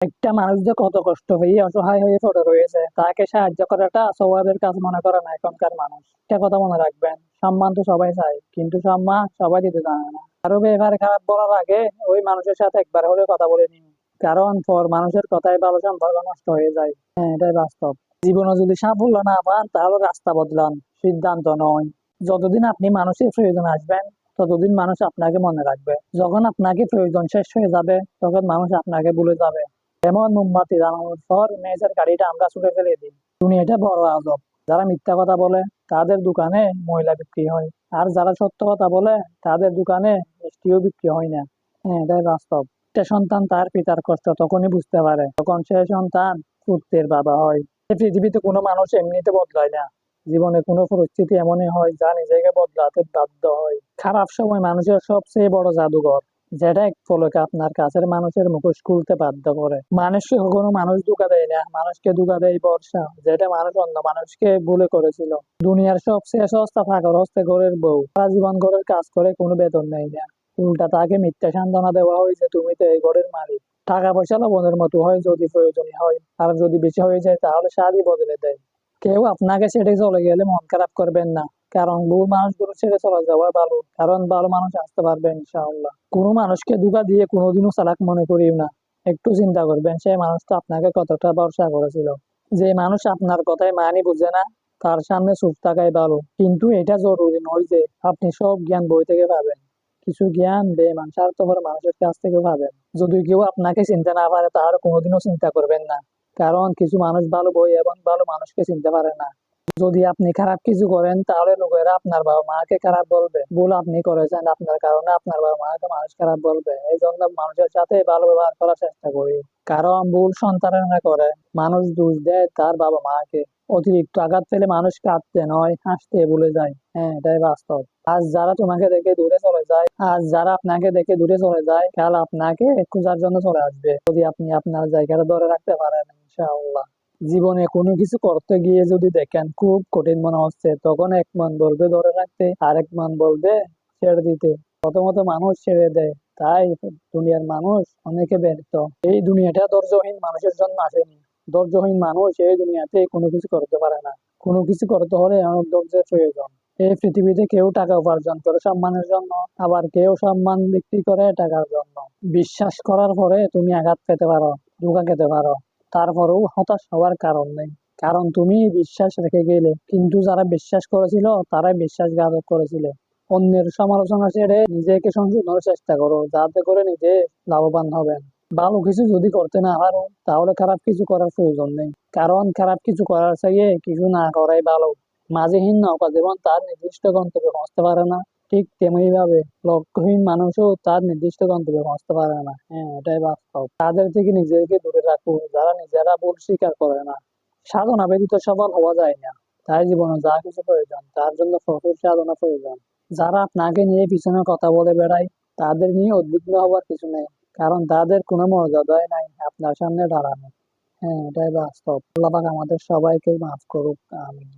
একটা মানুষ যে কত কষ্ট হয়ে, অসহায় হয়ে, পড়ে রয়েছে, তাকে সাহায্য করাটা স্বভাবের কাজ মনে করে না এখনকার মানুষ। একটা কথা মনে রাখবেন, সম্মান তো সবাই চায়, কিন্তু সম্মান সবাই দিতে জানে না। কারও ব্যাপারে খারাপ বলার আগে ওই মানুষের সাথে একবার হলে কথা বলে নিন। কারণ পর মানুষের কথায় ভালো সম্পর্ক নষ্ট হয়ে যায়। হ্যাঁ এটাই বাস্তব। জীবনে যদি সাফল্য না পান, তাহলে রাস্তা বদলান, সিদ্ধান্ত নয়। যতদিন আপনি মানুষের প্রয়োজন আসবেন, ততদিন মানুষ আপনাকে মনে রাখবে। যখন আপনাকে প্রয়োজন শেষ হয়ে যাবে, তখন মানুষ আপনাকে ভুলে যাবে। এমন মোমবাতি জ্বালানোর পর মেজের গাড়িটা আমরা ছুটে ফেলে দিই। দুনিয়াটা বড় আজব। যারা মিথ্যা কথা বলে, তাদের দোকানে ময়লা বিক্রি হয়। আর যারা সত্য কথা বলে, তাদের দোকানে মিষ্টিও বিক্রি হয় না। হ্যাঁ এটাই বাস্তব। একটা সন্তান তার পিতার কষ্ট তখনই বুঝতে পারে তখন সে সন্তান পুত্রের বাবা হয়। পৃথিবীতে কোনো মানুষ এমনিতে বদলায় না। জীবনে কোনো পরিস্থিতি এমনই হয় যা নিজেকে বদলাতে বাধ্য হয়। খারাপ সময় মানুষের সবচেয়ে বড় জাদুঘর। যেটা এক পলকে আপনার কাছের মানুষের মুখোশ খুলতে বাধ্য করে। মানুষকে কখনো মানুষ ধোকা দেয় না, মানুষকে ধোকা দেয় বর্ষা, যেটা মানুষ অন্য মানুষকে ভুলে করেছিল। দুনিয়ার সবচেয়ে সস্তা থাকার হস্তে ঘরের বউ। সারা জীবন ঘরের কাজ করে কোনো বেতন নেই না। উল্টা তাকে মিথ্যা সান্ত্বনা দেওয়া হয়েছে তুমি তো এই ঘরের মালিক। টাকা পয়সা লবণের মতো হয় যদি প্রয়োজনীয় হয়, আর যদি বেশি হয়ে যায় তাহলে সারই বদলে দেয়। কেউ আপনাকে ছেড়ে চলে গেলে মন খারাপ করবেন না। কারণ ভুল মানুষগুলো ছেড়ে চলে যাওয়া ভালো, কারণ ভালো মানুষ আসতে পারবে ইনশাআল্লাহ। কোনো মানুষকে দুকা দিয়ে কোনোদিনও চালাক মনে করিও না। একটু চিন্তা করবেন, সেই মানুষটা আপনাকে কতটা ভরসা করেছিল? যে মানুষ আপনার কথায় মানি বুঝে না, তার সামনে চুপ থাকাই ভালো। কিন্তু এটা জরুরি নয় যে আপনি সব জ্ঞান বই থেকে পাবেন। কিছু জ্ঞান বেমান স্বার্থপর মানুষের কাছ থেকে পাবেন। যদি কেউ আপনাকে চিনতে না পারে তাহলে কোনোদিনও চিন্তা করবেন না। কারণ কিছু মানুষ ভালো বই এবং ভালো মানুষকে চিনতে পারে না। যদি আপনি খারাপ কিছু করেন, তাহলে লোকেরা আপনার বাবা মাকে খারাপ বলবে। ভুল আপনি করেছেন, আপনার কারণে আপনার বাবা মাকে মানুষ খারাপ বলবে। এই জন্য মানুষের সাথে ভালো ব্যবহার করার চেষ্টা করি। কারণ ভুল সন্তানেরা করে। মানুষ দোষ দেয় তার বাবা মাকে। অতিরিক্ত আঘাত পেলে মানুষ কাঁদতে নয়, হাসতে ভুলে যায়। হ্যাঁ এটাই বাস্তব। আজ যারা তোমাকে দেখে দূরে চলে যায়, আজ যারা আপনাকে দেখে দূরে চলে যায়, কাল আপনাকে খোঁজার জন্য চলে আসবে। যদি আপনি আপনার জায়গাটা ধরে রাখতে পারেন, ইনশাআল্লাহ। জীবনে কোনো কিছু করতে গিয়ে যদি দেখেন খুব কঠিন মনে হচ্ছে, তখন এক মন বলবে ধরে রাখতে, আরেক মন বলবে ছেড়ে দিতে। প্রথমত মানুষ ছেড়ে দেয়, তাই দুনিয়ার মানুষ অনেকে ব্যর্থ। এই দুনিয়াটা ধৈর্যহীন মানুষের জন্য আসেনি। ধৈর্যহীন মানুষ এই দুনিয়াতে কোনো কিছু করতে পারে না। কোনো কিছু করতে হলে অনেক ধৈর্যের প্রয়োজন। এই পৃথিবীতে কেউ টাকা উপার্জন করে সম্মানের জন্য, আবার কেউ সম্মান বিক্রি করে টাকার জন্য। বিশ্বাস করার পরে তুমি আঘাত পেতে পারো, ধোকা খেতে পারো। তারপরেও হতাশ হওয়ার কারণ নেই। কারণ তুমি বিশ্বাস রেখে গেলে, কিন্তু যারা বিশ্বাস করেছিল, তারাই বিশ্বাসঘাতক করেছিল। অন্যের সমালোচনা ছেড়ে নিজেকে সংশোধনের চেষ্টা করো, যাতে করে নিজে লাভবান হবেন ভালো কিছু যদি করতে না পারো, তাহলে খারাপ কিছু করার প্রয়োজন নেই। কারণ খারাপ কিছু করার চাইয়ে কিছু না করাই ভালো। মাঝেহীন নৌকা যেমন তার নির্দিষ্ট গন্তব্যে পৌঁছতে পারে না। ঠিক তেমনি ভাবে লক্ষ্যহীন মানুষও তার নির্দিষ্ট গন্তব্যে পৌঁছতে পারে না। হ্যাঁ এটাই বাস্তব। তাদের থেকে নিজেকে দূরে রাখো যারা নিজেরা ভুল স্বীকার করে না। সাধনা ব্যতীত সফল হওয়া যায় না। তাই জীবনে যা কিছু প্রয়োজন, তার জন্য প্রচুর সাধনা প্রয়োজন। যারা আপনাকে নিয়ে পিছনে কথা বলে বেড়ায়, তাদের নিয়ে উদ্বিগ্ন হওয়ার কিছু নেই, কারণ তাদের কোনো মর্যাদাই নাই আপনার সামনে দাঁড়ানো। হ্যাঁ এটাই বাস্তব। আল্লাহ আমাদের সবাইকে মাফ করুক, আমিন।